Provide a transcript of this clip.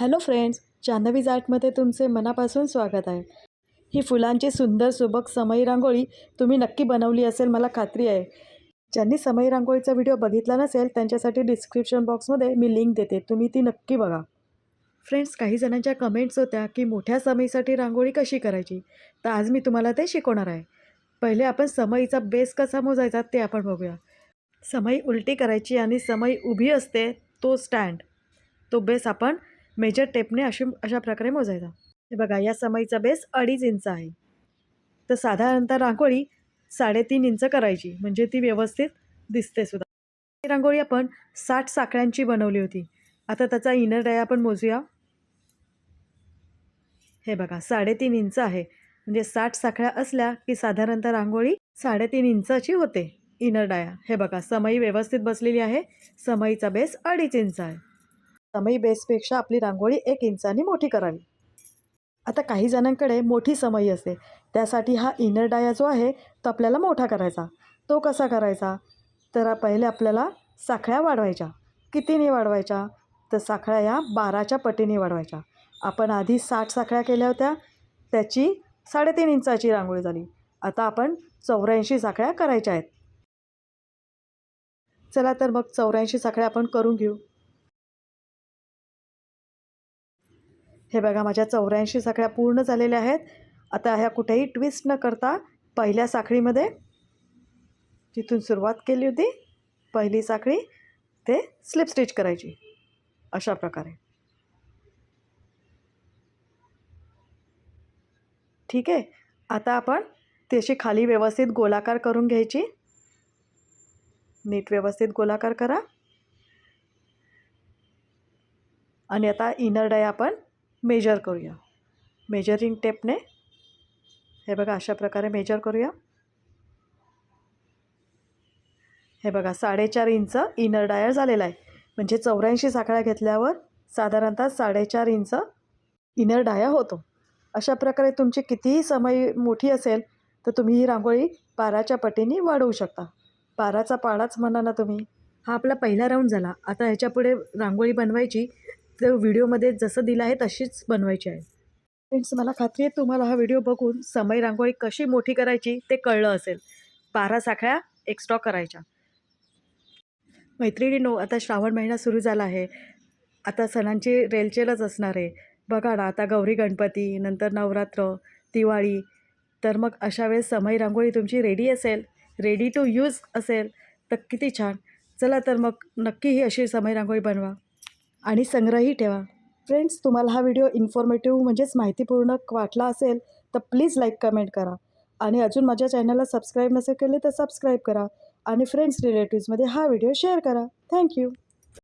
Hello friends जान्हवीज आर्टमध्ये तुमचे मनापासून स्वागत आहे. ही फुलांची सुंदर सुबक समई रांगोळी तुम्ही नक्की बनवली असेल मला खात्री आहे. ज्यांनी समई रांगोळीचा व्हिडिओ बघितला नसेल त्यांच्यासाठी डिस्क्रिप्शन बॉक्समध्ये मी लिंक देते तुम्ही ती नक्की बघा. फ्रेंड्स काही जणांच्या कमेंट्स होत्या की मोठ्या समईसाठी रांगोळी कशी करायची? तर आज मी तुम्हाला ते शिकवणार आहे. पहिले आपण समईचा बेस कसा मोजायचा ते आपण बघूया. समई उलटी करायची आणि समई उभी असते तो स्टँड. तो बेस आपण मेजर टेपने अशी अशा प्रकारे मोजायचा. हे बघा या समईचा बेस अडीच इंच आहे. तर साधारणतः रांगोळी साडेतीन इंच करायची. म्हणजे ती व्यवस्थित दिसते सुद्धा. ही रांगोळी आपण साठ साखळ्यांची बनवली होती. आता त्याचा इनर डाय आपण मोजूया. हे बघा साडेतीन इंच आहे. म्हणजे साठ साखळ्या असल्या की साधारणतः रांगोळी साडेतीन इंचाची होते. इनर डाया हे बघा समई व्यवस्थित बसलेली आहे. समईचा बेस अडीच इंच आहे. समई बेसपेक्षा आपली रांगोळी एक इंचानी मोठी करावी. आता काही जणांकडे मोठी समई असते. त्यासाठी हा इनर डाया जो आहे तो आपल्याला मोठा करायचा. तो कसा करायचा? तर पहिले आपल्याला साखळ्या वाढवायच्या. कितीने वाढवायच्या? तर साखळ्या या बाराच्या पटीने वाढवायच्या. आपण आधी साठ साखळ्या केल्या होत्या. त्याची साडेतीन इंचाची रांगोळी झाली. आता आपण चौऱ्याऐंशी साखळ्या करायच्या आहेत. चला तर मग चौऱ्याऐंशी साखळ्या आपण करून घेऊ. हे बघा माझ्या चौऱ्याऐंशी साखळ्या पूर्ण झालेल्या आहेत. आता ह्या कुठेही ट्विस्ट न करता पहिल्या साखळीमध्ये जिथून सुरुवात केली होती पहिली साखळी ते स्लिप स्टिच करायची अशा प्रकारे. ठीक आहे आता आपण ती अशी खाली व्यवस्थित गोलाकार करून घ्यायची. नीट व्यवस्थित गोलाकार करा. आणि आता इनर डाय आपण मेजर करूया. मेजरिंग टेपने हे बघा अशा प्रकारे मेजर करूया. हे बघा साडेचार इंच इनर डायर झालेला आहे. म्हणजे चौऱ्याऐंशी साखळ्या घेतल्यावर साधारणतः साडेचार इंच इनर डाया होतो. अशा प्रकारे तुमची कितीही समय मोठी असेल तर तुम्ही ही रांगोळी बाराच्या पटीने वाढवू शकता. बाराचा पाडाच म्हणा ना तुम्ही. हा आपला पहिला राऊंड झाला. आता ह्याच्यापुढे रांगोळी बनवायची. तर व्हिडिओमध्ये जसं दिलं आहे तशीच बनवायची आहे. फ्रेंड्स मला खात्री आहे तुम्हाला हा व्हिडिओ बघून समय रांगोळी कशी मोठी करायची ते कळलं असेल. बारा साखळ्या एक्स्ट्रा करायच्या. मैत्रिणीनो आता श्रावण महिना सुरू झाला आहे. आता सणांची रेलचेलच असणार आहे. बघा ना आता गौरी गणपती नंतर नवरात्र दिवाळी. तर मग अशा वेळेस समय रांगोळी तुमची रेडी असेल रेडी टू यूज असेल तर किती छान. चला तर मग नक्की ही अशी समय रांगोळी बनवा. आणि संग्रही ठेवा. फ्रेंड्स तुम्हाला हा व्हिडिओ इन्फॉर्मेटिव्ह म्हणजेच माहितीपूर्ण वाटला असेल तर प्लीज लाईक कमेंट करा. आणि अजून माझ्या चॅनलला सबस्क्राईब नसेल केले तर सबस्क्राईब करा. आणि फ्रेंड्स रिलेटिव्समध्ये हा व्हिडिओ शेअर करा. थँक्यू